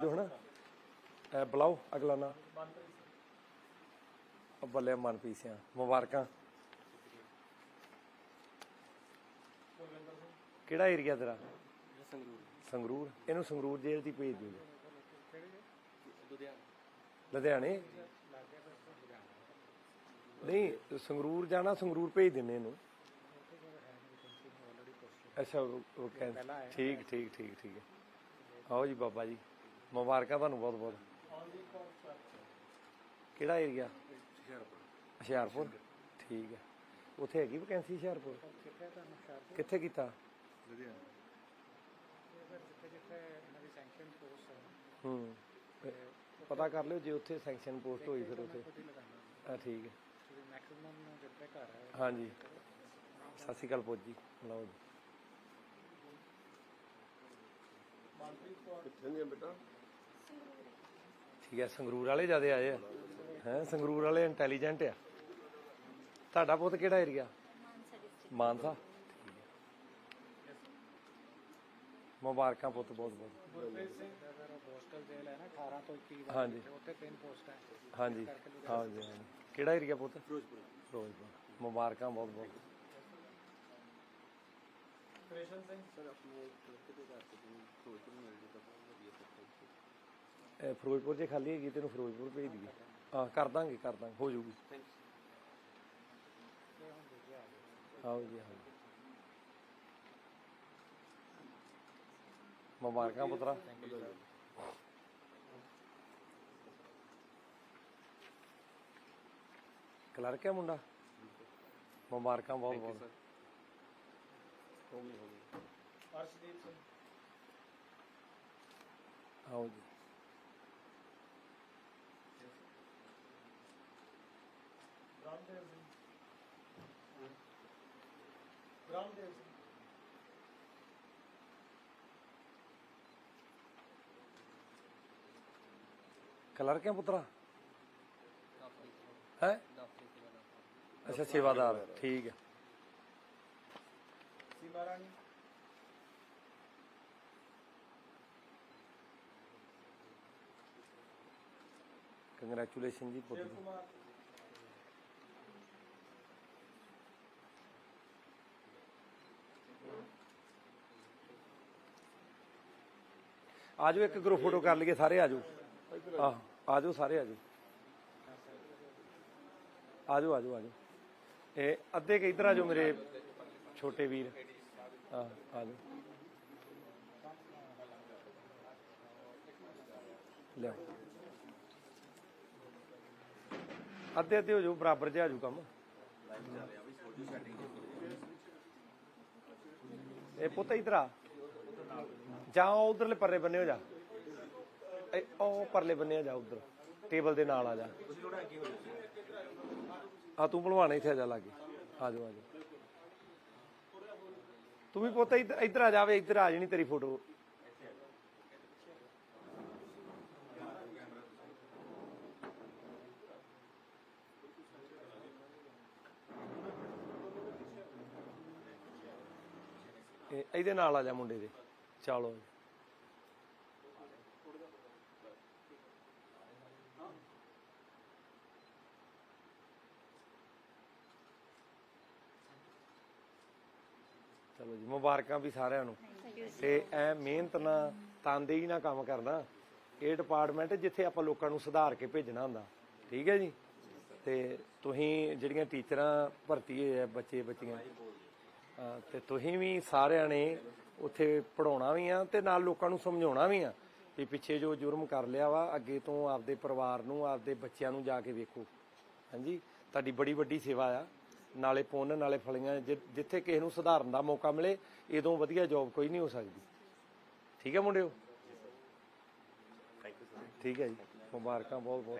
ਜੋ ਹਨਾ ਬੁਲਾਓ ਅਗਲਾ ਨਾ। ਬੱਲੇ ਮਨਪ੍ਰੀਤ ਸਿੰਘ ਮੁਬਾਰਕਾਂ। ਕਿਹੜਾ ਏਰੀਆ ਤੇਰਾ? ਸੰਗਰੂਰ। ਸੰਗਰੂਰ ਇਹਨੂੰ ਸੰਗਰੂਰ ਜੇਲ੍ਹ ਦੀ ਭੇਜ ਦਿਓ। ਲੁਧਿਆਣੇ? ਨਹੀਂ, ਸੰਗਰੂਰ ਜਾਣਾ, ਸੰਗਰੂਰ ਭੇਜ ਦਿੰਨੇ ਇਹਨੂੰ। ਅੱਛਾ ਠੀਕ ਠੀਕ ਠੀਕ ਠੀਕ ਆਓ ਜੀ ਬਾਬਾ ਜੀ। ਮੁਬਾਰਕਾਂ ਤੁਹਾਨੂੰ ਬਹੁਤ ਬਹੁਤ। ਕਿਹੜਾ ਏਰੀਆ ਹੁਸ਼ਿਆਰਪੁਰ। ਠੀਕ ਹੈ। ਉੱਥੇ ਹੈਗੀ ਵੈਕੈਂਸੀ ਹੁਸ਼ਿਆਰਪੁਰ? ਕਿੱਥੇ ਕੀਤਾ? ਹੂੰ। ਪਤਾ ਕਰ ਲਿਓ ਜੇ ਉੱਥੇ ਸੈਂਕਸ਼ਨ ਪੋਸਟ ਹੋਈ ਫਿਰ ਉੱਥੇ। ਆ, ਠੀਕ ਹੈ। ਹਾਂਜੀ। ਸਤਿ ਸ਼੍ਰੀ ਅਕਾਲ ਪੁੱਜ ਲਓ ਜੀ। ਕਿੱਥੇ ਨੇ ਬੇਟਾ? ਠੀਕ ਹੈ ਸੰਗਰੂਰ ਵਾਲੇ ਜਿਆਦੇ ਆਏ ਆ। ਹੈ ਸੰਗਰੂਰ ਵਾਲੇ ਇੰਟੈਲੀਜੈਂਟ ਆ। ਤੁਹਾਡਾ ਪੁੱਤ ਕਿਹੜਾ ਏਰੀਆ ਮਾਨਸਾ ਮੁਬਾਰਕਾਂ ਪੁੱਤ ਬਹੁਤ ਬਹੁਤ। ਗੁਰਪ੍ਰੀਤ ਸਿੰਘ ਹੋਸਟਲ ਜੇਲ੍ਹ ਹੈ ਨਾ 18 ਤੋਂ 21 ਹਾਂਜੀ। ਉੱਥੇ ਤਿੰਨ ਪੋਸਟਾਂ ਹੈ। ਹਾਂਜੀ। ਹਾਂਜੀ ਹਾਂਜੀ। ਕਿਹੜਾ ਏਰੀਆ ਪੁੱਤ? ਫਿਰੋਜ਼ਪੁਰ। ਫਿਰੋਜ਼ਪੁਰ। ਮੁਬਾਰਕਾਂ ਬਹੁਤ ਬਹੁਤ। ਕ੍ਰਿਸ਼ਨ ਸਿੰਘ? ਸਰ ਆਪਣੇ ਲੜਕੇ ਦੇ ਘਰ ਤੋਂ ਫਿਰੋਜ਼ਪੁਰ ਮਿਲ ਜੇ ਤਾਂ ਬਹੁਤ ਵਧੀਆ ਸਰ ਇਹ ਫਿਰੋਜ਼ਪੁਰ ਜੇ ਖਾਲੀ ਹੈਗੀ ਤੈਨੂੰ ਫਿਰੋਜ਼ਪੁਰ ਭੇਜ ਦਈਏ। ਹਾਂ ਕਰ ਦਾਂਗੇ ਕਰ ਦਾਂਗੇ। ਹੋ ਜਾਊਗੀ। ਆਓ ਜੀ ਆਓ। ਮੁਬਾਰਕਾਂ ਪੁੱਤਰਾ। ਕਲਰਕ ਹੈ ਮੁੰਡਾ? ਮੁਬਾਰਕਾਂ ਬਹੁਤ ਬਹੁਤ ਸਰ ਹੋ ਗਈ ਹੋ ਗਈ ਅਰਸ਼ਦੀਪ ਸਿੰਘ ਆਓ ਜੀ ਰਾਮਦੇਵ ਸਿੰਘ ਰਾਮਦੇਵ ਸਿੰਘ ਕਲਰਕ ਹੈ ਪੁੱਤਰਾ? ਹੈ? ਅੱਛਾ ਸੇਵਾਦਾਰ ਠੀਕ ਹੈ। ਸੀਮਾ ਰਾਣੀ। ਕੰਗ੍ਰੈਚੁਲੇਸ਼ਨ ਜੀ ਪੁੱਤ ਸ਼ਿਵ ਨੂੰ। ਆ ਜਾਓ ਇੱਕ ਗਰੁੱਪ ਫੋਟੋ ਕਰ ਲਈਏ, ਸਾਰੇ ਆ ਜਾਓ ਆਹ ਆ ਜਾਓ ਸਾਰੇ ਆ ਜਾਓ ਆਜੋ ਜਾਓ ਆ ਜਾਓ ਇਹ ਅੱਧੇ ਕਿ ਇੱਧਰ ਆ ਮੇਰੇ ਛੋਟੇ ਵੀਰ। ਆ ਆ ਜਾਓ ਲਿਆਓ। ਅੱਧੇ ਅੱਧੇ ਹੋ ਜਾਓ, ਬਰਾਬਰ ਜਿਹਾ ਆ ਜਾਓ ਕੰਮ। ਇਹ ਪੁੱਤ ਇੱਧਰ ਆ। ਜਾ ਉਧਰਲੇ ਪਰਲੇ ਬੰਨੇ ਹੋ ਜਾ। ਉਹ ਪਰਲੇ ਬੰਨੇ ਆ, ਜਾ ਉਧਰ। ਟੇਬਲ ਦੇ ਨਾਲ ਆ ਜਾ। ਹੋ ਜਾਓ ਆ ਤੂੰ ਭਲਵਾਨ, ਇੱਥੇ ਆ ਜਾ ਲਾਗੇ। ਆ ਜਾ ਆ ਜਾ ਤੂੰ ਵੀ ਪੁੱਤ ਇੱਧਰ ਆ ਜਾਵੇ ਇੱਧਰ ਆ ਜਣੀ ਤੇਰੀ ਫੋਟੋ। ਇਹ, ਇਹਦੇ ਨਾਲ ਆ ਜਾ ਮੁੰਡੇ ਦੇ। ਚਲੋ ਚਲੋ ਜੀ ਮੁਬਾਰਕਾਂ ਵੀ ਸਾਰਿਆਂ ਨੂੰ। ਤੇ ਐ ਮਿਹਨਤ ਨਾਲ ਤਨਦੇਹੀ ਨਾਲ ਕੰਮ ਕਰਨਾ ਇਹ ਡਿਪਾਰਟਮੈਂਟ ਜਿੱਥੇ ਆਪਾਂ ਲੋਕਾਂ ਨੂੰ ਸੁਧਾਰ ਕੇ ਭੇਜਣਾ ਹੁੰਦਾ। ਠੀਕ ਹੈ ਜੀ? ਤੇ ਤੁਸੀਂ ਜਿਹੜੀਆਂ ਟੀਚਰਾਂ ਭਰਤੀ ਹੋਏ ਆ ਬੱਚੇ ਬੱਚੀਆਂ ਤੇ ਤੁਸੀਂ ਵੀ ਸਾਰਿਆਂ ਨੇ ਉੱਥੇ ਪੜਾਉਣਾ ਵੀ ਆ ਤੇ ਨਾਲ ਲੋਕਾਂ ਨੂੰ ਸਮਝਾਉਣਾ ਵੀ ਆ ਵੀ ਪਿੱਛੇ ਜੋ ਜੁਰਮ ਕਰ ਲਿਆ ਵਾ ਅੱਗੇ ਤੋਂ ਆਪਦੇ ਪਰਿਵਾਰ ਨੂੰ ਆਪਦੇ ਬੱਚਿਆਂ ਨੂੰ ਜਾ ਕੇ ਵੇਖੋ। ਹਾਂਜੀ? ਤੁਹਾਡੀ ਬੜੀ ਵੱਡੀ ਸੇਵਾ ਆ। ਨਾਲੇ ਪੁੰਨ ਨਾਲੇ ਫਲੀਆਂ ਜਿੱਥੇ ਕਿਸੇ ਨੂੰ ਸੁਧਾਰਨ ਦਾ ਮੌਕਾ ਮਿਲੇ ਇਦੋਂ ਵਧੀਆ ਜੌਬ ਕੋਈ ਨਹੀਂ ਹੋ ਸਕਦੀ। ਠੀਕ ਹੈ ਮੁੰਡਿਓ? ਥੈਂਕ ਯੂ ਸਰ ਠੀਕ ਹੈ ਜੀ। ਮੁਬਾਰਕਾਂ ਬਹੁਤ ਬਹੁਤ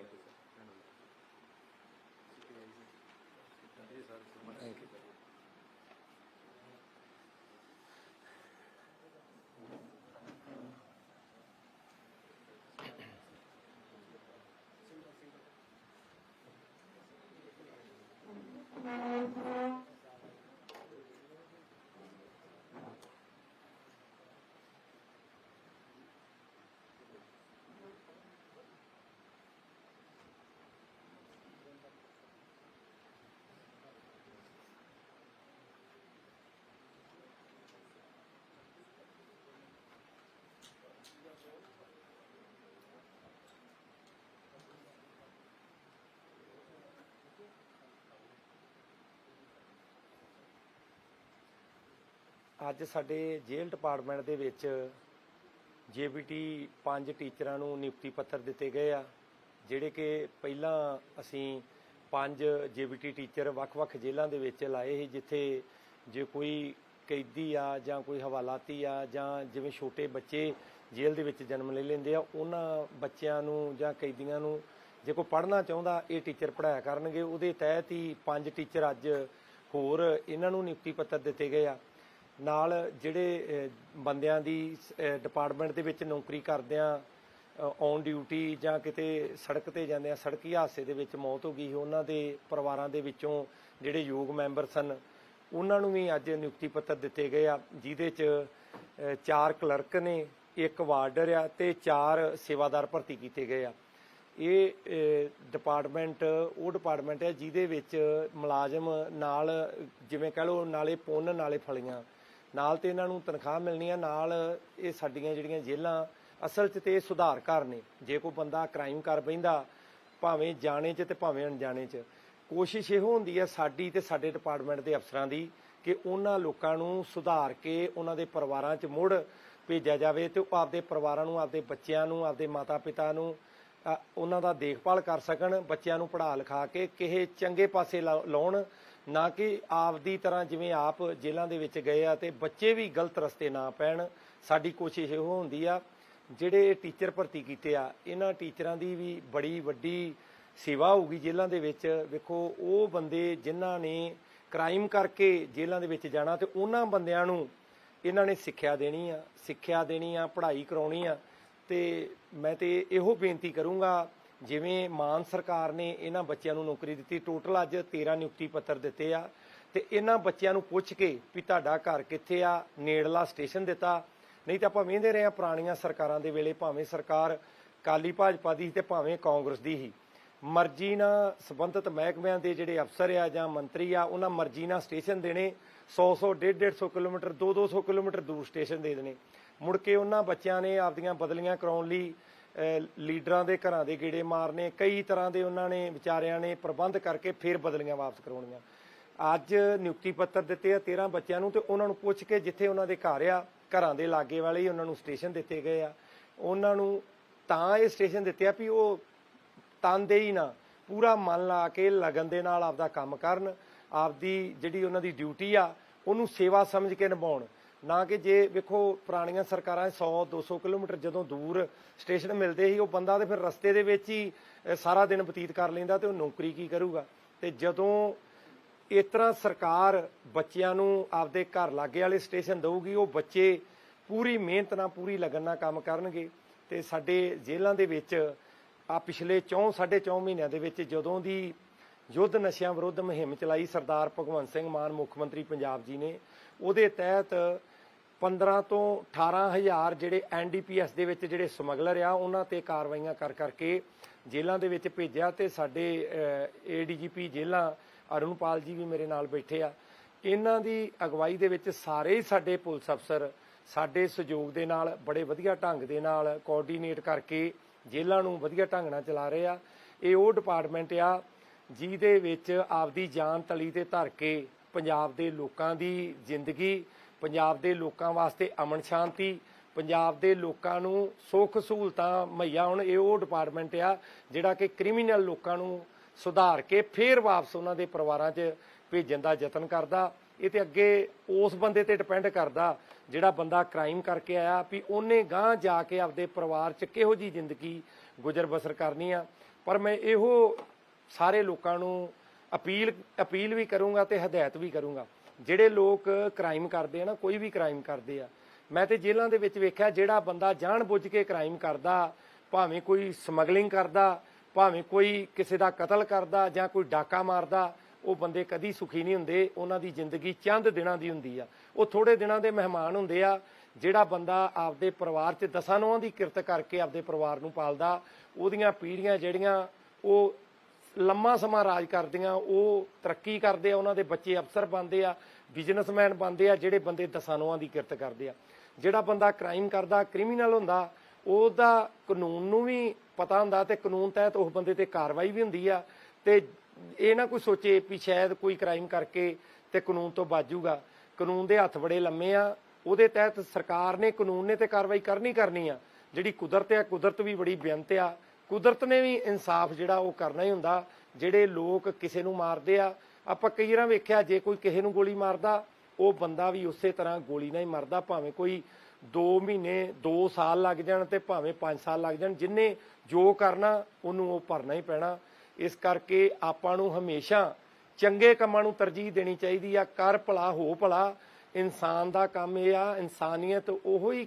ਅੱਜ ਸਾਡੇ ਜੇਲ੍ਹ ਡਿਪਾਰਟਮੈਂਟ ਦੇ ਵਿੱਚ ਜੀਬੀਟੀ ਪੰਜ ਟੀਚਰਾਂ ਨੂੰ ਨਿਯੁਕਤੀ ਪੱਤਰ ਦਿੱਤੇ ਗਏ ਆ, ਜਿਹੜੇ ਕਿ ਪਹਿਲਾਂ ਅਸੀਂ ਪੰਜ ਜੀਬੀਟੀ ਟੀਚਰ ਵੱਖ-ਵੱਖ ਜੇਲ੍ਹਾਂ ਦੇ ਵਿੱਚ ਲਾਏ ਸੀ, ਜਿੱਥੇ ਜੇ ਕੋਈ ਕੈਦੀ ਆ ਜਾਂ ਕੋਈ ਹਵਾਲਾਤੀ ਆ ਜਾਂ ਜਿਵੇਂ ਛੋਟੇ ਬੱਚੇ ਜੇਲ੍ਹ ਦੇ ਵਿੱਚ ਜਨਮ ਲੈ ਲੈਂਦੇ ਆ, ਉਹਨਾਂ ਬੱਚਿਆਂ ਨੂੰ ਜਾਂ ਕੈਦੀਆਂ ਨੂੰ ਜੇ ਕੋਈ ਪੜ੍ਹਨਾ ਚਾਹੁੰਦਾ, ਇਹ ਟੀਚਰ ਪੜ੍ਹਾਇਆ ਕਰਨਗੇ। ਉਹਦੇ ਤਹਿਤ ਹੀ ਪੰਜ ਟੀਚਰ ਅੱਜ ਹੋਰ ਇਹਨਾਂ ਨੂੰ ਨਿਯੁਕਤੀ ਪੱਤਰ ਦਿੱਤੇ ਗਏ ਆ। ਨਾਲ ਜਿਹੜੇ ਬੰਦਿਆਂ ਦੀ ਡਿਪਾਰਟਮੈਂਟ ਦੇ ਵਿੱਚ ਨੌਕਰੀ ਕਰਦਿਆਂ ਔਨ ਡਿਊਟੀ ਜਾਂ ਕਿਤੇ ਸੜਕ ਤੇ ਜਾਂਦਿਆਂ, ਸੜਕੀ ਹਾਦਸੇ ਦੇ ਵਿੱਚ ਮੌਤ ਹੋ ਗਈ ਸੀ, ਉਹਨਾਂ ਦੇ ਪਰਿਵਾਰਾਂ ਦੇ ਵਿੱਚੋਂ ਜਿਹੜੇ ਯੋਗ ਮੈਂਬਰ ਸਨ, ਉਹਨਾਂ ਨੂੰ ਵੀ ਅੱਜ ਨਿਯੁਕਤੀ ਪੱਤਰ ਦਿੱਤੇ ਗਏ ਆ, ਜਿਹਦੇ ਚ ਚਾਰ ਕਲਰਕ ਨੇ, ਇੱਕ ਵਾਰਡਰ ਆ ਤੇ ਚਾਰ ਸੇਵਾਦਾਰ ਭਰਤੀ ਕੀਤੇ ਗਏ ਆ। ਇਹ ਡਿਪਾਰਟਮੈਂਟ ਉਹ ਡਿਪਾਰਟਮੈਂਟ ਹੈ ਜਿਹਦੇ ਵਿੱਚ ਮੁਲਾਜ਼ਮ ਨਾਲ, ਜਿਵੇਂ ਕਹ ਲਓ, ਨਾਲੇ ਪੁੰਨ, ਨਾਲੇ ਫਲੀਆਂ। ਨਾਲ ਤੇ ਇਹਨਾਂ ਨੂੰ ਤਨਖਾਹ ਮਿਲਣੀ ਆ ਨਾਲ ਇਹ ਸਾਡੀਆਂ ਜਿਹੜੀਆਂ ਜੇਲਾਂ ਅਸਲ 'ਚ ਤੇ ਇਹ ਸੁਧਾਰ ਘਰ ਨੇ। ਜੇ ਕੋਈ ਬੰਦਾ ਕ੍ਰਾਈਮ ਕਰ ਬੈਂਦਾ, ਭਾਵੇਂ ਜਾਣੇ 'ਚ ਤੇ ਭਾਵੇਂ ਅਣਜਾਣੇ 'ਚ। ਕੋਸ਼ਿਸ਼ ਇਹੋ ਹੁੰਦੀ ਹੈ ਸਾਡੀ ਤੇ ਸਾਡੇ ਡਿਪਾਰਟਮੈਂਟ ਦੇ ਅਫਸਰਾਂ ਦੀ ਕਿ ਉਹਨਾਂ ਲੋਕਾਂ ਨੂੰ ਸੁਧਾਰ ਕੇ ਉਹਨਾਂ ਦੇ ਪਰਿਵਾਰਾਂ 'ਚ ਮੁੜ ਭੇਜਿਆ ਜਾਵੇ ਤੇ ਉਹ ਆਪਦੇ ਪਰਿਵਾਰਾਂ ਨੂੰ, ਆਪਦੇ ਬੱਚਿਆਂ ਨੂੰ, ਆਪਦੇ ਮਾਤਾ-ਪਿਤਾ ਨੂੰ ਉਹਨਾਂ ਦਾ ਦੇਖਭਾਲ ਕਰ ਸਕਣ, ਬੱਚਿਆਂ ਨੂੰ ਪੜ੍ਹਾ ਲਿਖਾ ਕੇ ਕਿਸੇ ਚੰਗੇ ਪਾਸੇ ਲਾ- ਲਾਉਣ ਨਾ ਕਿ ਆਪਦੀ ਤਰ੍ਹਾਂ ਜਿਵੇਂ ਆਪ ਜੇਲ੍ਹਾਂ ਦੇ ਵਿੱਚ ਗਏ ਆ ਤੇ ਬੱਚੇ ਵੀ ਗਲਤ ਰਸਤੇ ਨਾ ਪੈਣ, ਸਾਡੀ ਕੋਸ਼ਿਸ਼ ਇਹੋ ਹੁੰਦੀ ਆ। ਜਿਹੜੇ ਟੀਚਰ ਭਰਤੀ ਕੀਤੇ ਆ, ਇਹਨਾਂ ਟੀਚਰਾਂ ਦੀ ਵੀ ਬੜੀ ਵੱਡੀ ਸੇਵਾ ਹੋਊਗੀ ਜੇਲ੍ਹਾਂ ਦੇ ਵਿੱਚ। ਵੇਖੋ, ਉਹ ਬੰਦੇ ਜਿਨ੍ਹਾਂ ਨੇ ਕ੍ਰਾਈਮ ਕਰਕੇ ਜੇਲ੍ਹਾਂ ਦੇ ਵਿੱਚ ਜਾਣਾ ਤੇ ਉਹਨਾਂ ਬੰਦਿਆਂ ਨੂੰ ਇਹਨਾਂ ਨੇ ਸਿੱਖਿਆ ਦੇਣੀ ਆ, ਸਿੱਖਿਆ ਦੇਣੀ ਆ, ਪੜ੍ਹਾਈ ਕਰਾਉਣੀ ਆ। ਤੇ ਮੈਂ ਤੇ ਇਹੋ ਬੇਨਤੀ ਕਰੂੰਗਾ ਜਿਵੇਂ ਮਾਨ ਸਰਕਾਰ ਨੇ ਇਹਨਾਂ ਬੱਚਿਆਂ ਨੂੰ ਨੌਕਰੀ ਦਿੱਤੀ ਟੋਟਲ ਅੱਜ 13 ਨਿਯੁਕਤੀ ਪੱਤਰ ਦਿੱਤੇ ਆ ਤੇ ਇਹਨਾਂ ਬੱਚਿਆਂ ਨੂੰ ਪੁੱਛ ਕੇ ਵੀ ਤੁਹਾਡਾ ਘਰ ਕਿੱਥੇ ਆ, ਨੇੜਲਾ ਸਟੇਸ਼ਨ ਦਿੱਤਾ। ਨਹੀਂ ਤਾਂ ਆਪਾਂ ਵੇਂਦੇ ਰਹੇ ਆ ਪੁਰਾਣੀਆਂ ਸਰਕਾਰਾਂ ਦੇ ਵੇਲੇ, ਭਾਵੇਂ ਸਰਕਾਰ ਕਾਲੀ ਭਾਜਪਾ ਦੀ ਸੀ ਤੇ ਭਾਵੇਂ ਕਾਂਗਰਸ ਦੀ ਸੀ। ਮਰਜ਼ੀ ਨਾਲ ਸੰਬੰਧਿਤ ਮਹਿਕਮਿਆਂ ਦੇ ਜਿਹੜੇ ਅਫਸਰ ਆ ਜਾਂ ਮੰਤਰੀ ਆ, ਉਹਨਾਂ ਮਰਜ਼ੀ ਨਾਲ ਸਟੇਸ਼ਨ ਦੇਣੇ 100 100 150 150 ਕਿਲੋਮੀਟਰ 2 200 ਕਿਲੋਮੀਟਰ ਦੂਰ ਸਟੇਸ਼ਨ ਦੇ ਦੇਣੇ। ਮੁੜ ਕੇ ਉਹਨਾਂ ਬੱਚਿਆਂ ਨੇ ਆਪਦੀਆਂ ਬਦਲੀਆਂ ਕਰਾਉਣ ਲਈ ਲੀਡਰਾਂ ਦੇ ਘਰਾਂ ਦੇ ਗੇੜੇ ਮਾਰਨੇ, ਕਈ ਤਰ੍ਹਾਂ ਦੇ ਉਹਨਾਂ ਨੇ ਵਿਚਾਰਿਆਂ ਨੇ ਪ੍ਰਬੰਧ ਕਰਕੇ ਫਿਰ ਬਦਲੀਆਂ ਵਾਪਸ ਕਰਾਉਣੀਆਂ। ਅੱਜ ਨਿਯੁਕਤੀ ਪੱਤਰ ਦਿੱਤੇ ਆ 13 ਬੱਚਿਆਂ ਨੂੰ ਤੇ ਉਹਨਾਂ ਨੂੰ ਪੁੱਛ ਕੇ ਜਿੱਥੇ ਉਹਨਾਂ ਦੇ ਘਰ ਆ, ਘਰਾਂ ਦੇ ਲਾਗੇ ਵਾਲੇ ਹੀ ਉਹਨਾਂ ਨੂੰ ਸਟੇਸ਼ਨ ਦਿੱਤੇ ਗਏ ਆ। ਉਹਨਾਂ ਨੂੰ ਤਾਂ ਇਹ ਸਟੇਸ਼ਨ ਦਿੱਤੇ ਆ ਵੀ ਉਹ ਤਨਦੇਹੀ ਨਾ, ਪੂਰਾ ਮਨ ਲਾ ਕੇ ਲਗਨ ਦੇ ਨਾਲ ਆਪਦਾ ਕੰਮ ਕਰਨ, ਆਪਦੀ ਜਿਹੜੀ ਉਹਨਾਂ ਦੀ ਡਿਊਟੀ ਆ, ਉਹਨੂੰ ਸੇਵਾ ਸਮਝ ਕੇ ਨਿਭਾਉਣ। ਨਾ ਕਿ ਜੇ ਵੇਖੋ ਪੁਰਾਣੀਆਂ ਸਰਕਾਰਾਂ 100 200 ਕਿਲੋਮੀਟਰ ਜਦੋਂ ਦੂਰ ਸਟੇਸ਼ਨ ਮਿਲਦੇ ਸੀ, ਉਹ ਬੰਦਾ ਤੇ ਫਿਰ ਰਸਤੇ ਦੇ ਵਿੱਚ ਹੀ ਸਾਰਾ ਦਿਨ ਬਤੀਤ ਕਰ ਲੈਂਦਾ ਤੇ ਉਹ ਨੌਕਰੀ ਕੀ ਕਰੂਗਾ? ਤੇ ਜਦੋਂ ਇਸ ਤਰ੍ਹਾਂ ਸਰਕਾਰ ਬੱਚਿਆਂ ਨੂੰ ਆਪਦੇ ਘਰ ਲਾਗੇ ਵਾਲੇ ਸਟੇਸ਼ਨ ਦੇਊਗੀ, ਉਹ ਬੱਚੇ ਪੂਰੀ ਮਿਹਨਤ ਨਾਲ, ਪੂਰੀ ਲਗਨ ਨਾਲ ਕੰਮ ਕਰਨਗੇ। ਤੇ ਸਾਡੇ ਜੇਲ੍ਹਾਂ ਦੇ ਵਿੱਚ ਆ ਪਿਛਲੇ 4 4.5 ਮਹੀਨਿਆਂ ਦੇ ਵਿੱਚ ਜਦੋਂ ਦੀ ਯੁੱਧ ਨਸ਼ਿਆਂ ਵਿਰੁੱਧ ਮੁਹਿੰਮ ਚਲਾਈ ਸਰਦਾਰ ਭਗਵੰਤ ਸਿੰਘ ਮਾਨ, ਮੁੱਖ ਮੰਤਰੀ ਪੰਜਾਬ ਜੀ ਨੇ। ਉਹਦੇ ਤਹਿਤ 15 ਤੋਂ 18000 ਜਿਹੜੇ ਐਨਡੀਪੀਐਸ ਦੇ ਵਿੱਚ ਜਿਹੜੇ ਸਮਗਲਰ ਆ, ਉਹਨਾਂ ਤੇ ਕਾਰਵਾਈਆਂ ਕਰ ਕਰਕੇ ਜੇਲ੍ਹਾਂ ਦੇ ਵਿੱਚ ਭੇਜਿਆ ਤੇ ਸਾਡੇ ਏਡੀਜੀਪੀ ਜੇਲ੍ਹਾਂ ਅਰੁਣਪਾਲ ਜੀ ਵੀ ਮੇਰੇ ਨਾਲ ਬੈਠੇ ਆ। ਇਹਨਾਂ ਦੀ ਅਗਵਾਈ ਦੇ ਵਿੱਚ ਸਾਰੇ ਹੀ ਸਾਡੇ ਪੁਲਿਸ ਅਫਸਰ ਸਾਡੇ ਸਹਿਯੋਗ ਦੇ ਨਾਲ, ਬੜੇ ਵਧੀਆ ਢੰਗ ਦੇ ਨਾਲ ਕੋਆਰਡੀਨੇਟ ਕਰਕੇ ਜੇਲ੍ਹਾਂ ਨੂੰ ਵਧੀਆ ਢੰਗ ਨਾਲ ਚਲਾ ਰਹੇ ਆ। ਇਹ ਉਹ ਡਿਪਾਰਟਮੈਂਟ ਆ ਜਿਹਦੇ ਵਿੱਚ ਆਪਦੀ ਜਾਨ ਤਲੀ ਤੇ ਧਰ ਕੇ ਪੰਜਾਬ ਦੇ ਲੋਕਾਂ ਦੀ ਜ਼ਿੰਦਗੀ, ਪੰਜਾਬ ਦੇ ਲੋਕਾਂ ਵਾਸਤੇ ਅਮਨ ਸ਼ਾਂਤੀ, ਪੰਜਾਬ ਦੇ ਲੋਕਾਂ ਨੂੰ ਸੁੱਖ ਸਹੂਲਤਾਂ ਮੁਹੱਈਆ ਹੁਣ, ਇਹ ਉਹ ਡਿਪਾਰਟਮੈਂਟ ਆ ਜਿਹੜਾ ਕਿ ਕ੍ਰਿਮੀਨਲ ਲੋਕਾਂ ਨੂੰ ਸੁਧਾਰ ਕੇ ਫੇਰ ਵਾਪਸ ਉਹਨਾਂ ਦੇ ਪਰਿਵਾਰਾਂ 'ਚ ਭੇਜਣ ਦਾ ਯਤਨ ਕਰਦਾ। ਇਹ ਤੇ ਅੱਗੇ ਉਸ ਬੰਦੇ ਤੇ ਡਿਪੈਂਡ ਕਰਦਾ ਜਿਹੜਾ ਬੰਦਾ ਕ੍ਰਾਈਮ ਕਰਕੇ ਆਇਆ ਵੀ ਉਹਨੇ ਗਾਂ ਜਾ ਕੇ ਆਪਦੇ ਪਰਿਵਾਰ 'ਚ ਕਿਹੋ ਜੀ ਜ਼ਿੰਦਗੀ ਗੁਜ਼ਰ ਬਸਰ ਕਰਨੀ ਆ। ਪਰ ਮੈਂ ਇਹੋ ਸਾਰੇ ਲੋਕਾਂ ਨੂੰ ਅਪੀਲ ਅਪੀਲ ਵੀ ਕਰੂੰਗਾ ਤੇ ਹਦਾਇਤ ਵੀ ਕਰੂੰਗਾ। ਜਿਹੜੇ ਲੋਕ ਕ੍ਰਾਈਮ ਕਰਦੇ ਆ ਨਾ, ਕੋਈ ਵੀ ਕ੍ਰਾਈਮ ਕਰਦੇ ਆ, ਮੈਂ ਤੇ ਜੇਲ੍ਹਾਂ ਦੇ ਵਿੱਚ ਵੇਖਿਆ, ਜਿਹੜਾ ਬੰਦਾ ਜਾਣ ਬੁੱਝ ਕੇ ਕ੍ਰਾਈਮ ਕਰਦਾ, ਭਾਵੇਂ ਕੋਈ ਸਮਗਲਿੰਗ ਕਰਦਾ, ਭਾਵੇਂ ਕੋਈ ਕਿਸੇ ਦਾ ਕਤਲ ਕਰਦਾ ਜਾਂ ਕੋਈ ਡਾਕਾ ਮਾਰਦਾ, ਉਹ ਬੰਦੇ ਕਦੀ ਸੁਖੀ ਨਹੀਂ ਹੁੰਦੇ, ਉਹਨਾਂ ਦੀ ਜ਼ਿੰਦਗੀ ਚੰਦ ਦਿਨਾਂ ਦੀ ਹੁੰਦੀ ਆ। ਉਹ ਥੋੜੇ ਦਿਨਾਂ ਦੇ ਮਹਿਮਾਨ ਹੁੰਦੇ ਆ, ਜਿਹੜਾ ਬੰਦਾ ਆਪਦੇ ਪਰਿਵਾਰ 'ਚ ਦਸਾਂ ਨੌਂ ਦੀ ਕਿਰਤ ਕਰਕੇ ਆਪਦੇ ਪਰਿਵਾਰ ਨੂੰ ਪਾਲਦਾ, ਉਹਦੀਆਂ ਪੀੜ੍ਹੀਆਂ ਜਿਹੜੀਆਂ, ਉਹ ਲੰਮਾ ਸਮਾਂ ਰਾਜ ਕਰਦੀਆਂ ਉਹ ਤਰੱਕੀ ਕਰਦੇ ਆ, ਉਹਨਾਂ ਦੇ ਬੱਚੇ ਅਫਸਰ ਬਣਦੇ ਆ ਬਿਜ਼ਨਸਮੈਨ ਬਣਦੇ ਆ, ਜਿਹੜੇ ਬੰਦੇ ਦਸਾਂ ਦੀ ਕਿਰਤ ਕਰਦੇ ਆ। ਜਿਹੜਾ ਬੰਦਾ ਕ੍ਰਾਈਮ ਕਰਦਾ ਕ੍ਰਿਮੀਨਲ ਹੁੰਦਾ, ਉਹਦਾ ਕਾਨੂੰਨ ਨੂੰ ਵੀ ਪਤਾ ਹੁੰਦਾ ਤੇ ਕਾਨੂੰਨ ਤਹਿਤ ਉਸ ਬੰਦੇ ਤੇ ਕਾਰਵਾਈ ਵੀ ਹੁੰਦੀ ਆ ਤੇ ਇਹ ਨਾ ਕੋਈ ਸੋਚੇ ਵੀ ਸ਼ਾਇਦ ਕੋਈ ਕ੍ਰਾਈਮ ਕਰਕੇ ਤੇ ਕਾਨੂੰਨ ਤੋਂ ਬਾਜੂਗਾ ਕਾਨੂੰਨ ਦੇ ਹੱਥ ਬੜੇ ਲੰਮੇ ਆ, ਉਹਦੇ ਤਹਿਤ ਸਰਕਾਰ ਨੇ ਕਾਨੂੰਨ ਨੇ ਤੇ ਕਾਰਵਾਈ ਕਰਨੀ ਕਰਨੀ ਆ। ਜਿਹੜੀ ਕੁਦਰਤ ਆ, ਕੁਦਰਤ ਵੀ ਬੜੀ ਬੇਅੰਤ ਆ। ਕੁਦਰਤ ਨੇ ਵੀ ਇਨਸਾਫ ਜਿਹੜਾ ਉਹ ਕਰਨਾ ਹੀ ਹੁੰਦਾ, ਜਿਹੜੇ ਲੋਕ ਕਿਸੇ ਨੂੰ ਮਾਰਦੇ ਆ, ਆਪਾਂ ਕਈ ਵਾਰ ਵੇਖਿਆ ਜੇ ਕੋਈ ਕਿਸੇ ਨੂੰ ਗੋਲੀ ਮਾਰਦਾ, ਉਹ ਬੰਦਾ ਵੀ ਉਸੇ ਤਰ੍ਹਾਂ ਗੋਲੀ ਨਾਲ ਹੀ ਮਰਦਾ, ਭਾਵੇਂ ਕੋਈ 2 ਮਹੀਨੇ 2 ਸਾਲ ਲੱਗ ਜਾਣ ਤੇ ਭਾਵੇਂ 5 ਸਾਲ ਲੱਗ ਜਾਣ, ਜਿੰਨੇ ਜੋ ਕਰਨਾ, ਉਹਨੂੰ ਉਹ ਭਰਨਾ ਹੀ ਪੈਣਾ। ਇਸ ਕਰਕੇ ਆਪਾਂ ਨੂੰ ਹਮੇਸ਼ਾ ਚੰਗੇ ਕੰਮਾਂ ਨੂੰ ਤਰਜੀਹ ਦੇਣੀ ਚਾਹੀਦੀ ਆ, ਕਰ ਭਲਾ, ਹੋ ਭਲਾ। ਇਨਸਾਨ ਦਾ ਕੰਮ ਇਹ ਆ, ਇਨਸਾਨੀਅਤ ਉਹੋ ਹੀ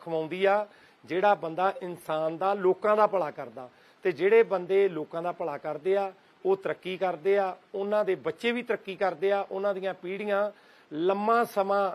ਖਵਾਉਂਦੀ ਆ ਜਿਹੜਾ ਬੰਦਾ ਇਨਸਾਨ ਦਾ, ਲੋਕਾਂ ਦਾ ਭਲਾ ਕਰਦਾ। ਤੇ ਜਿਹੜੇ ਬੰਦੇ ਲੋਕਾਂ ਦਾ ਭਲਾ ਕਰਦੇ ਆ, ਉਹ ਤਰੱਕੀ ਕਰਦੇ ਆ, ਉਹਨਾਂ ਦੇ ਬੱਚੇ ਵੀ ਤਰੱਕੀ ਕਰਦੇ ਆ, ਉਹਨਾਂ ਦੀਆਂ ਪੀੜ੍ਹੀਆਂ ਲੰਮਾ ਸਮਾਂ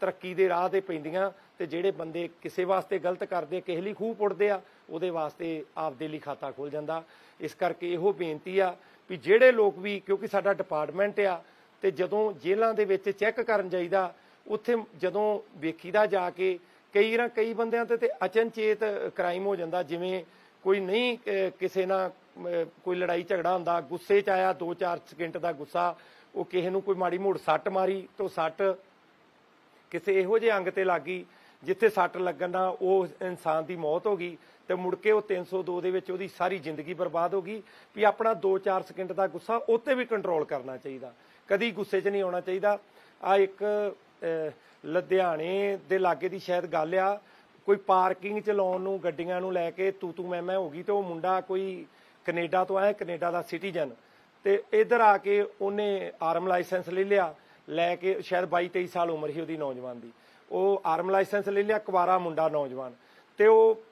ਤਰੱਕੀ ਦੇ ਰਾਹ ਤੇ ਪੈਂਦੀਆਂ ਤੇ ਜਿਹੜੇ ਬੰਦੇ ਕਿਸੇ ਵਾਸਤੇ ਗਲਤ ਕਰਦੇ ਕਿਸੇ ਲਈ ਖੂਹ ਪੁੱਟਦੇ ਆ, ਉਹਦੇ ਵਾਸਤੇ ਆਪਦੇ ਲਈ ਖਾਤਾ ਖੁੱਲ ਜਾਂਦਾ। ਇਸ ਕਰਕੇ ਇਹੋ ਬੇਨਤੀ ਆ ਵੀ ਜਿਹੜੇ ਲੋਕ ਵੀ, ਕਿਉਂਕਿ ਸਾਡਾ ਡਿਪਾਰਟਮੈਂਟ ਆ, ਤੇ ਜਦੋਂ ਜੇਲ੍ਹਾਂ ਦੇ ਵਿੱਚ ਚੈੱਕ ਕਰਨ ਜਾਈਦਾ, ਉੱਥੇ ਜਦੋਂ ਵੇਖੀਦਾ ਜਾ ਕੇ ਕਈ ਨਾ ਕਈ ਬੰਦਿਆਂ ਤੇ ਤੇ ਅਚਨਚੇਤ ਕ੍ਰਾਈਮ ਹੋ ਜਾਂਦਾ, ਜਿਵੇਂ ਕੋਈ ਨਹੀਂ ਕਿਸੇ ਨਾਲ ਕੋਈ ਲੜਾਈ ਝਗੜਾ ਹੁੰਦਾ, ਗੁੱਸੇ 'ਚ ਆਇਆ 2-4 ਸਕਿੰਟ ਦਾ ਗੁੱਸਾ, ਉਹ ਕਿਸੇ ਨੂੰ ਕੋਈ ਮਾੜੀ ਮੋੜ ਸੱਟ ਮਾਰੀ, ਤੋਂ ਸੱਟ ਕਿਸੇ ਇਹੋ ਜਿਹੇ ਅੰਗ ਤੇ ਲੱਗੀ ਜਿੱਥੇ ਸੱਟ ਲੱਗਣ ਨਾਲ ਉਹ ਇਨਸਾਨ ਦੀ ਮੌਤ ਹੋ ਗਈ, ਤੇ ਮੁੜ ਕੇ ਉਹ 302 ਦੇ ਵਿੱਚ ਉਹਦੀ ਸਾਰੀ ਜ਼ਿੰਦਗੀ ਬਰਬਾਦ ਹੋ ਗਈ, ਵੀ ਆਪਣਾ 2-4 ਸਕਿੰਟ ਦਾ ਗੁੱਸਾ ਉੱਤੇ ਵੀ ਕੰਟਰੋਲ ਕਰਨਾ ਚਾਹੀਦਾ, ਕਦੀ ਗੁੱਸੇ 'ਚ ਨਹੀਂ ਆਉਣਾ ਚਾਹੀਦਾ। ਆ ਇੱਕ ਲੁਧਿਆਣੇ ਦੇ ਲਾਗੇ ਦੀ ਸ਼ਾਇਦ ਗੱਲ ਆ। ਕੋਈ ਪਾਰਕਿੰਗ ਚ ਲਾਉਣ ਨੂੰ, ਗੱਡੀਆਂ ਨੂੰ ਲੈ ਕੇ ਤੂ ਤੂ ਮੈਂ ਮੈਂ ਹੋ ਗਈ ਤੇ ਉਹ ਮੁੰਡਾ ਕੋਈ ਕੈਨੇਡਾ ਤੋਂ ਆਇਆ, ਕੈਨੇਡਾ ਦਾ ਸਿਟੀਜ਼ਨ। ਤੇ ਇੱਧਰ ਆ ਕੇ ਉਹਨੇ ਆਰਮ ਲਾਇਸੈਂਸ ਲੈ ਲਿਆ, ਲੈ ਕੇ ਸ਼ਾਇਦ 22 23 ਸਾਲ ਉਮਰ ਸੀ ਉਹਦੀ ਨੌਜਵਾਨ ਦੀ। ਉਹ ਆਰਮ ਲਾਇਸੈਂਸ ਲੈ ਲਿਆ, ਕੁਵਾਰਾ ਮੁੰਡਾ ਨੌਜਵਾਨ। ਤੇ ਉਹ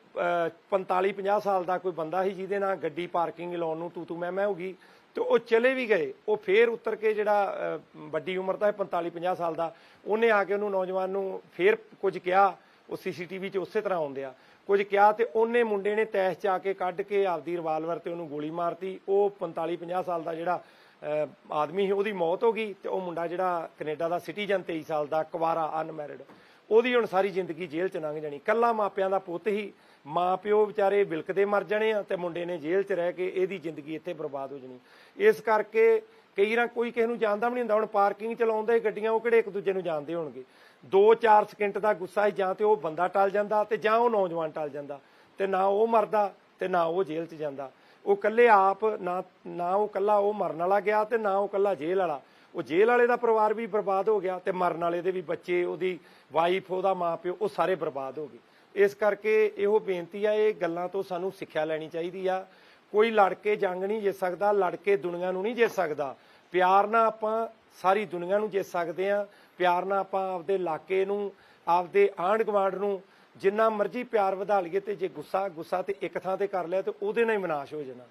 45 50 ਸਾਲ ਦਾ ਕੋਈ ਬੰਦਾ ਸੀ ਜਿਹਦੇ ਨਾਲ ਗੱਡੀ ਪਾਰਕਿੰਗ ਲਾਉਣ ਨੂੰ ਤੂ ਤੂ ਮੈਂ ਮੈਂ ਹੋ ਗਈ। ਤੇ ਉਹ ਚਲੇ ਵੀ ਗਏ। ਉਹ ਫੇਰ ਉਤਰ ਕੇ ਜਿਹੜਾ ਵੱਡੀ ਉਮਰ ਦਾ 45 50 ਸਾਲ ਦਾ ਉਹਨੇ ਆ ਕੇ ਉਹਨੂੰ ਨੌਜਵਾਨ ਨੂੰ ਫੇਰ ਕੁਝ ਕਿਹਾ ਉਹ ਸੀਸੀਟੀਵੀ 'ਚ ਉਸੇ ਤਰ੍ਹਾਂ ਆਉਂਦੇ ਆ। ਕੁਝ ਕਿਹਾ ਤੇ ਉਹਨੇ ਮੁੰਡੇ ਨੇ ਤੈਸ਼ 'ਚ ਆ ਕੇ ਕੱਢ ਕੇ ਆਪਦੀ ਰਿਵਾਲਵਰ ਤੇ ਉਹਨੂੰ ਗੋਲੀ ਮਾਰਤੀ। ਉਹ 45 50 ਸਾਲ ਦਾ ਜਿਹੜਾ ਅਹ, ਆਦਮੀ ਸੀ ਉਹਦੀ ਮੌਤ ਹੋ ਗਈ ਤੇ ਉਹ ਮੁੰਡਾ ਜਿਹੜਾ ਕੈਨੇਡਾ ਦਾ ਸਿਟੀਜ਼ਨ 23 ਸਾਲ ਦਾ ਕੁਵਾਰਾ ਅਨਮੈਰਿਡ ਉਹਦੀ ਹੁਣ ਸਾਰੀ ਜ਼ਿੰਦਗੀ ਜੇਲ੍ਹ 'ਚ ਲੰਘ ਜਾਣੀ। ਕੱਲਾ ਮਾਪਿਆਂ ਦਾ ਪੁੱਤ ਹੀ ਮਾਂ ਪਿਓ ਵਿਚਾਰੇ ਵਿਲਕਦੇ ਮਰ ਜਾਣੇ ਆ ਤੇ ਮੁੰਡੇ ਨੇ ਜੇਲ੍ਹ 'ਚ ਰਹਿ ਕੇ ਇਹਦੀ ਜ਼ਿੰਦਗੀ ਇੱਥੇ ਬਰਬਾਦ ਹੋ ਜਾਣੀ। ਇਸ ਕਰਕੇ ਕਈ ਵਾਰ ਕੋਈ ਕਿਸੇ ਨੂੰ ਜਾਣਦਾ ਵੀ ਨਹੀਂ ਹੁੰਦਾ, ਹੁਣ ਪਾਰਕਿੰਗ ਚ ਗੱਡੀਆਂ, ਉਹ ਕਿਹੜੇ ਇੱਕ ਦੂਜੇ ਨੂੰ ਜਾਣਦੇ ਹੋਣਗੇ। 2-4 ਸਕਿੰਟ ਦਾ ਗੁੱਸਾ ਸੀ ਜਾਂ ਤੇ ਉਹ ਬੰਦਾ ਟਲ ਜਾਂਦਾ ਤੇ ਜਾਂ ਉਹ ਨੌਜਵਾਨ ਟਲ ਜਾਂਦਾ ਤੇ ਨਾ ਉਹ ਮਰਦਾ ਤੇ ਨਾ ਉਹ ਜੇਲ੍ਹ 'ਚ ਜਾਂਦਾ। ਉਹ ਇਕੱਲੇ ਆਪ ਨਾ ਨਾ ਉਹ ਇਕੱਲਾ ਉਹ ਮਰਨ ਵਾਲਾ ਗਿਆ ਤੇ ਨਾ ਉਹ ਇਕੱਲਾ ਜੇਲ੍ਹ ਵਾਲਾ। ਉਹ ਜੇਲ੍ਹ ਵਾਲੇ ਦਾ ਪਰਿਵਾਰ ਵੀ ਬਰਬਾਦ ਹੋ ਗਿਆ ਤੇ ਮਰਨ ਵਾਲੇ ਦੇ ਵੀ ਬੱਚੇ, ਉਹਦੀ ਵਾਈਫ ਉਹਦਾ ਮਾਪਿਓ, ਉਹ ਸਾਰੇ ਬਰਬਾਦ ਹੋ ਗਏ। ਇਸ ਕਰਕੇ ਇਹੋ ਬੇਨਤੀ ਆ, ਇਹ ਗੱਲਾਂ ਤੋਂ ਸਾਨੂੰ ਸਿੱਖਿਆ ਲੈਣੀ ਚਾਹੀਦੀ ਆ। ਕੋਈ ਲੜ ਕੇ ਜੰਗ ਨਹੀਂ ਜਿੱਤ ਸਕਦਾ ਲੜ ਕੇ ਦੁਨੀਆ ਨੂੰ ਨਹੀਂ ਜਿੱਤ ਸਕਦਾ। ਪਿਆਰ ਨਾਲ ਆਪਾਂ ਸਾਰੀ ਦੁਨੀਆ ਨੂੰ ਜਿੱਤ ਸਕਦੇ ਆ। ਪਿਆਰ ਨਾਲ ਆਪਾਂ ਆਪਦੇ ਇਲਾਕੇ ਨੂੰ, ਆਪਦੇ ਆਂਢ ਗੁਆਂਢ ਨੂੰ ਜਿੰਨਾ ਮਰਜ਼ੀ ਪਿਆਰ ਵਧਾ ਲਈਏ ਤੇ ਜੇ ਗੁੱਸਾ ਗੁੱਸਾ ਤੇ ਇੱਕ ਥਾਂ ਤੇ ਕਰ ਲਿਆ ਤੇ ਉਹਦੇ ਨਾਲ ਹੀ ਵਿਨਾਸ਼ ਹੋ ਜਾਣਾ।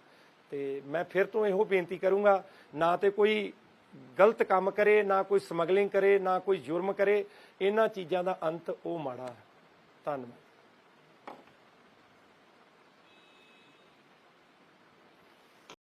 ਤੇ ਮੈਂ ਫਿਰ ਤੋਂ ਇਹੋ ਬੇਨਤੀ ਕਰੂੰਗਾ, ਨਾ ਤੇ ਕੋਈ ਗਲਤ ਕੰਮ ਕਰੇ, ਨਾ ਕੋਈ ਸਮਗਲਿੰਗ ਕਰੇ, ਨਾ ਕੋਈ ਜੁਰਮ ਕਰੇ। ਇਹਨਾਂ ਚੀਜ਼ਾਂ ਦਾ ਅੰਤ ਉਹ ਮਾੜਾ ਹੈ। ਧੰਨਵਾਦ।